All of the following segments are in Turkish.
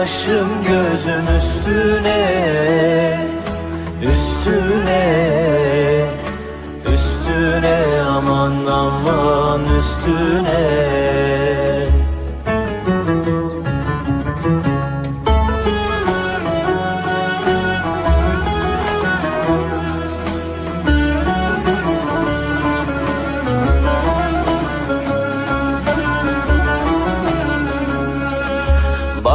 başım gözüm üstüne Üstüne Üstüne aman aman üstüne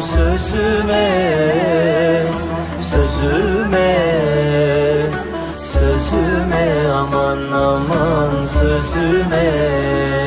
sözüme Sözüme Sözüme aman aman sözüme